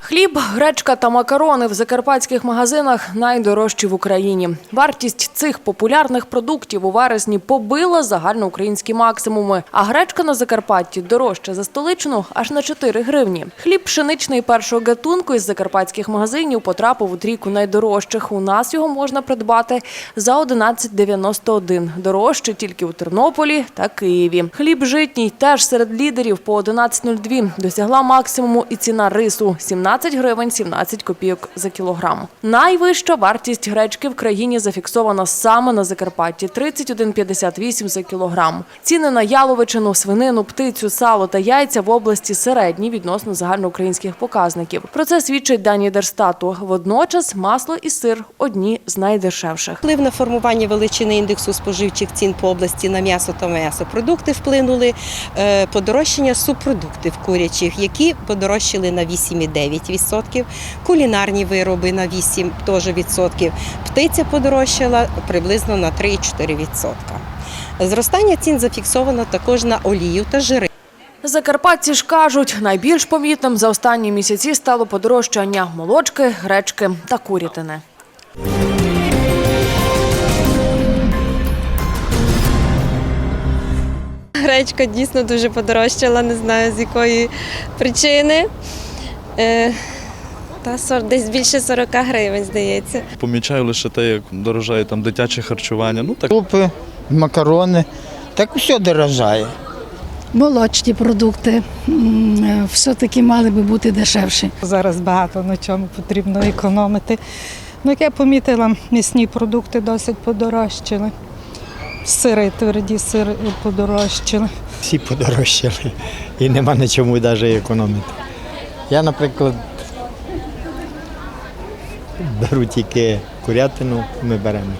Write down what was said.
Хліб, гречка та макарони в закарпатських магазинах найдорожчі в Україні. Вартість цих популярних продуктів у вересні побила загальноукраїнські максимуми. А гречка на Закарпатті дорожча за столичну аж на 4 гривні. Хліб пшеничний першого гатунку із закарпатських магазинів потрапив у трійку найдорожчих. У нас його можна придбати за 11,91. Дорожче тільки у Тернополі та Києві. Хліб житній теж серед лідерів по 11,02. Досягла максимуму і ціна рису – 17 гривень 17 копійок за кілограм. Найвища вартість гречки в країні зафіксована саме на Закарпатті – 31,58 за кілограм. Ціни на яловичину, свинину, птицю, сало та яйця в області середні відносно загальноукраїнських показників. Про це свідчать дані Держстату. Водночас масло і сир – одні з найдешевших. Вплив на формування величини індексу споживчих цін по області на м'ясо та м'ясопродукти вплинули е, подорожчання субпродуктів курячих, які подорожчали на 8,9%, кулінарні вироби на 8 теж відсотків, птиця подорожчала приблизно на 3,4%. Зростання цін зафіксовано також на олію та жири. Закарпатці ж кажуть, найбільш помітним за останні місяці стало подорожчання молочки, гречки та курятини. Гречка дійсно дуже подорожчала, не знаю з якої причини. Е, Та сор- десь більше 40 гривень, здається. Помічаю лише те, як дорожає там дитяче харчування. Ну так Крупи, макарони, так все дорожає. молочні продукти е, все-таки мали би бути дешевші. Зараз багато на чому потрібно економити. Ну, як я помітила, м'ясні продукти досить подорожчали. Сири, тверді сири подорожчали. Всі подорожчали і нема на чому навіть економити. Я, наприклад, беру тільки курятину, ми беремо.